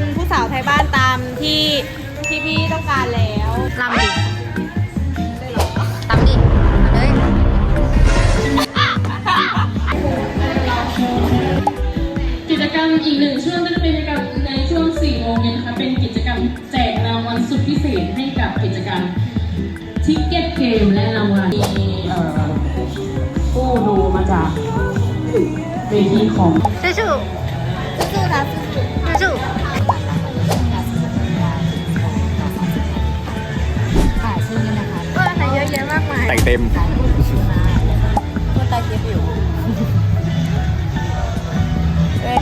เป็นผู้สาวไทยบ้านตามที่ที่พี่ต้องการแล้วลำดิตำดิเอาเลยกิจกรรมอีกหนึ่งช่วงก็จะเป็นกิจกรรมในช่วง 4 โมงเย็นนะคะ เป็นกิจกรรมแจกรางวัลสุดพิเศษให้กับกิจกรรมทิกเก็ตเกมและรางวัลมีเอ่อผู้ดูมาจากเวทีของ สู้ๆชู้ๆครับสู้ๆ แต่งเต็มตัวตายเจ็บอยู่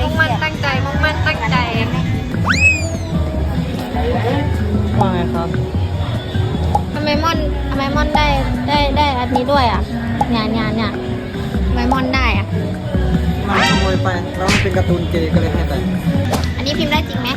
มุ่งมั่นตั้งใจมุ่งมั่นตั้งใจว่าไงครับทำไมม่อนทำไมม่อนได้ได้ได้อันนี้ด้วยอะเนี่ยเนี่ยเนี่ยทำไมม่อนได้อะมาขโมยไปแล้วมันเป็นการ์ตูนเกย์ก็เลยให้ไปอันนี้พิมพ์ได้จริงไหม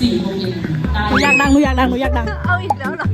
หยอดเพื่อรอรับรางวัลในช่วง4โมงเย็นได้หนูอยากดังหนูอยากดังหนูอยากดัง เอาอีกแล้วเหรอ